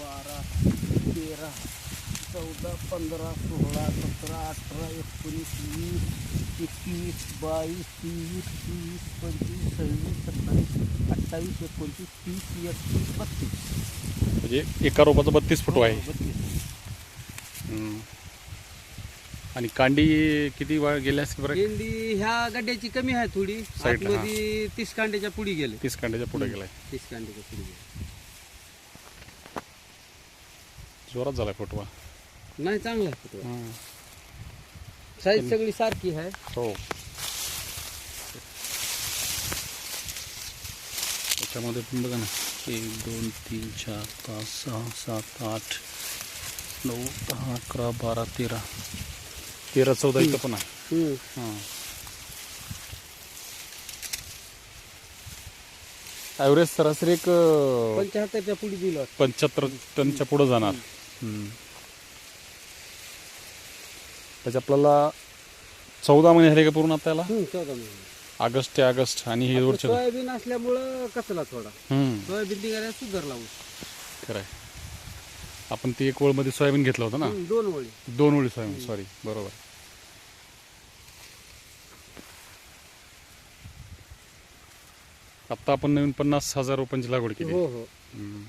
तेरा चौदा पंधरा सोळा सतरा अठरा एकोणीस वीस एकवीस बावीस तेवीस चोवीस पंचवीस सव्वीस सत्तावीस अठ्ठावीस एकोणतीस तीस एकतीस बत्तीस. म्हणजे एका रोपाचा बत्तीस आहे हो, बत्तीस. हम्म. आणि कांडी किती वा गेल्या असतील बरं? भेंडी ह्या गड्ड्याची कमी आहे थोडी. Side ला, आतमध्ये तीस कांड्याच्या पुढे गेले. तीस कांड्याच्या पुढे गेलाय. तीस कांड्याच्या पुढे गेले. जोरात झालाय फुटवा. नाही चांगला आहे फुटवा. साईज सगळी सारखी आहे. हो. त्याच्यामध्ये पण बघा ना एक दोन तीन चार पाच सहा सात आठ नऊ दहा अकरा बारा तेरा. तेरा चौदा इथं पण आहे. हम्म. हां. ॲव्हरेज सरासरी एक पंच्याहत्तरच्या पुढे दिलं पंच्याहत्तर टनच्या पुढं जाणार. त्याचे आपल्याला चौदा महिने झाले का पूर्ण आपल्याला? हम्म, चौदा महिने. ऑगस्ट ते ऑगस्ट आणि हे वरचे सोयाबीन असल्यामुळं कसला थोडा. हम्म. सोयाबीन निघाल्या सुधारला ऊस खरं आहे आपण ती एक ओळमध्ये सोयाबीन घेतलं होतं ना? हम्म, दोन वळी. दोन ओळी सोयाबीन सॉरी बरोबर. आत्ता आपण नवीन पन्नास हजार रुपयांची लागवड केली. हो हो. हम्म.